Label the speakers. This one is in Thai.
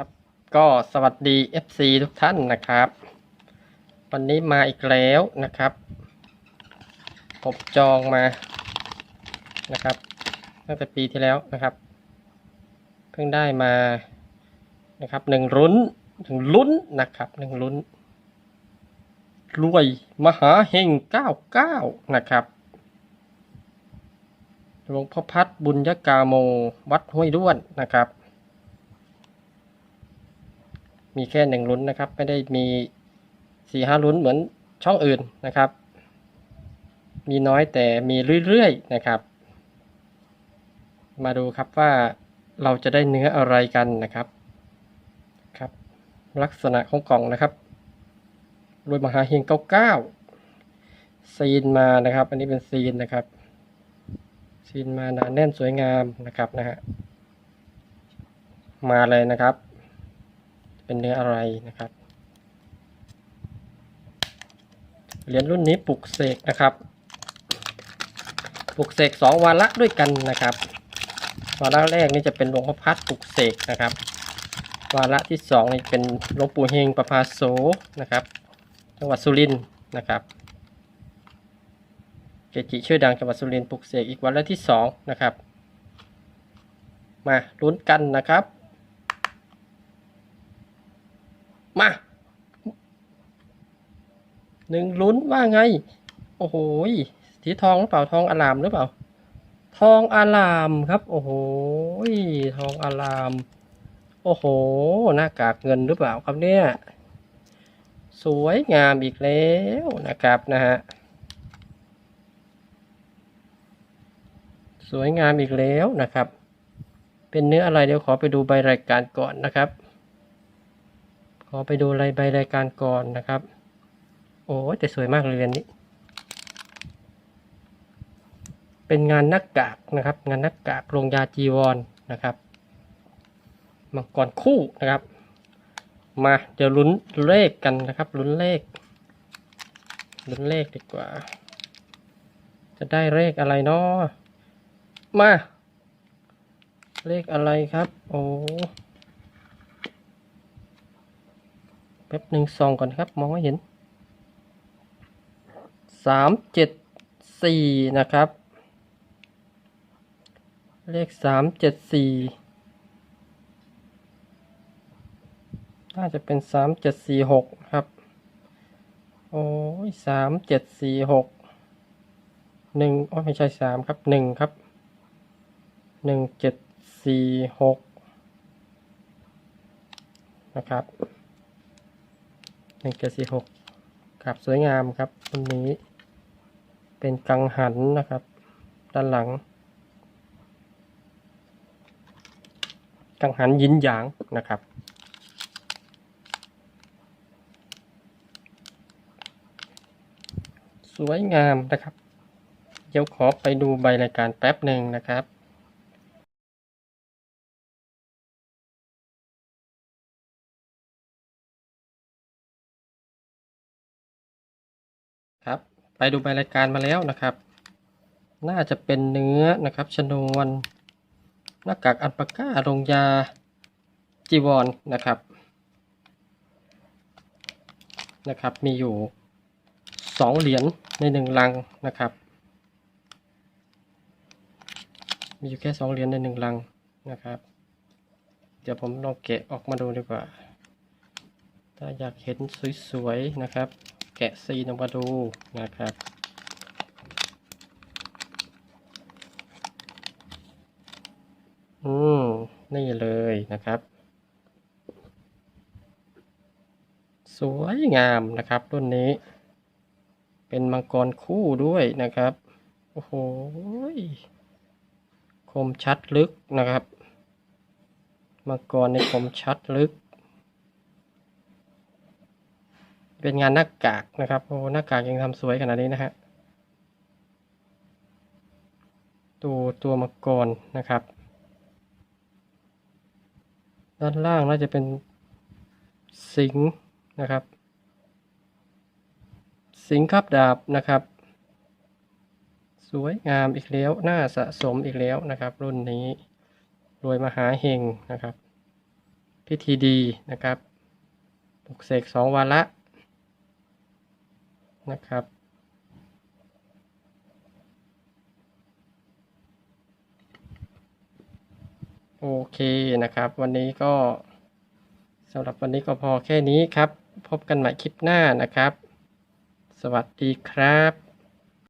Speaker 1: ครับก็สวัสดี FC ทุกท่านนะครับ วันนี้มาอีกแล้วนะครับ ผมจองมานะครับตั้งแต่ปีที่แล้วนะครับ เพิ่งได้มานะครับหนึ่งลุ้นหนึ่งลุ้นนะครับหนึ่งลุ้น รวยมหาเฮง99นะครับหลวงพ่อพัดบุญยกาโม วัดห้วยด้วนนะครับ มีแค่หนึ่งลุ้นนะครับ ไม่ได้มีสี่ห้าลุ้นเหมือนช่องอื่นนะครับ มีน้อยแต่มีเรื่อยๆนะครับ มาดูครับว่าเราจะได้เนื้ออะไรกันนะครับครับ ลักษณะของกล่องนะครับรวยมหาเฮง99ซีนมานะครับ อันนี้เป็นซีนนะครับ ซีนมาหนาแน่นสวยงามนะครับนะฮะมาเลยนะครับ เป็นเนื้ออะไรนะครับ เหรียญรุ่นนี้ปลุกเสกนะครับ ปลุกเสกสองวาระด้วยกันนะครับ วาระแรกนี่จะเป็นหลวงพ่อพัดปลุกเสกนะครับ วาระที่สองนี่เป็นหลวงปู่เฮงประภาโสนะครับ จังหวัดสุรินทร์นะครับ เกจิชื่อดังจังหวัดสุรินทร์ปลุกเสกอีกวาระที่สองนะครับ มาลุ้นกันนะครับ มาหนึ่งลุ้นว่าไง โอ้โหสีทองหรือเปล่าทองอลามหรือเปล่า ทองอลามครับ โอ้โหทองอลาม โอ้โห หน้ากากเงินหรือเปล่าครับเนี่ย สวยงามอีกแล้วนะครับนะฮะสวยงามอีกแล้วนะครับ เป็นเนื้ออะไรเดี๋ยวขอไปดูใบรายการก่อนนะครับ ขอไปดูรายใบรายการก่อนนะครับ โอ้แต่สวยมากเลยเรียนนี้ เป็นงานนักกากนะครับ งานนักกากลงยาจีวรนะครับมังกรคู่นะครับ มาเดี๋ยวลุ้นเลขกันนะครับลุ้นเลขลุ้นเลขดีกว่า จะได้เลขอะไรเนาะมา เลขอะไรครับ โอ้ แป๊บหนึ่งซองก่อนครับ มองไม่เห็นสามเจ็ดสี่นะครับ เลขสามเจ็ดสี่น่าจะเป็นสามเจ็ดสี่หกครับ โอ้ยสามเจ็ดสี่หกหนึ่งโอ้ยไม่ใช่สามครับหนึ่งครับหนึ่งเจ็ดสี่หกนะครับ หนึ่งเจ็ดสี่หกครับสวยงามครับวันนี้ เป็นกังหันนะครับ ด้านหลัง กังหันยินหยางนะครับสวยงามนะครับ เดี๋ยวขอไปดูใบรายการแป๊บหนึ่งนะครับ ครับ ไปดูใบรายการมาแล้วนะครับ น่าจะเป็นเนื้อนะครับชนวนหน้ากากอัลปาก้าลงยาจีวรนนะครับนะครับ มีอยู่สองเหรียญในหนึ่งลังนะครับ มีอยู่แค่สองเหรียญในหนึ่งลังนะครับ เดี๋ยวผมลองแกะออกมาดูดีกว่า ถ้าอยากเห็นสวยๆนะครับ แกะซีนออกมาดูนะครับ อืม นี่เลยนะครับ สวยงามนะครับ รุ่นนี้ เป็นมังกรคู่ด้วยนะครับ โอ้โห คมชัดลึกนะครับ มังกรในคมชัดลึก เป็นงานหน้ากากนะครับโอ้หน้ากากยังทำสวยขนาดนี้นะฮะตัวตัวมังกรนะครับ ด้านล่างน่าจะเป็นสิงห์นะครับ สิงห์ครับดาบนะครับ สวยงามอีกแล้วน่าสะสมอีกแล้วนะครับ รุ่นนี้รวยมหาเฮงนะครับ พิธีดีนะครับปลุกเสกสองวาระ นะครับ โอเคนะครับ วันนี้ก็สำหรับวันนี้ก็พอแค่นี้ครับ พบกันใหม่คลิปหน้านะครับ สวัสดีครับ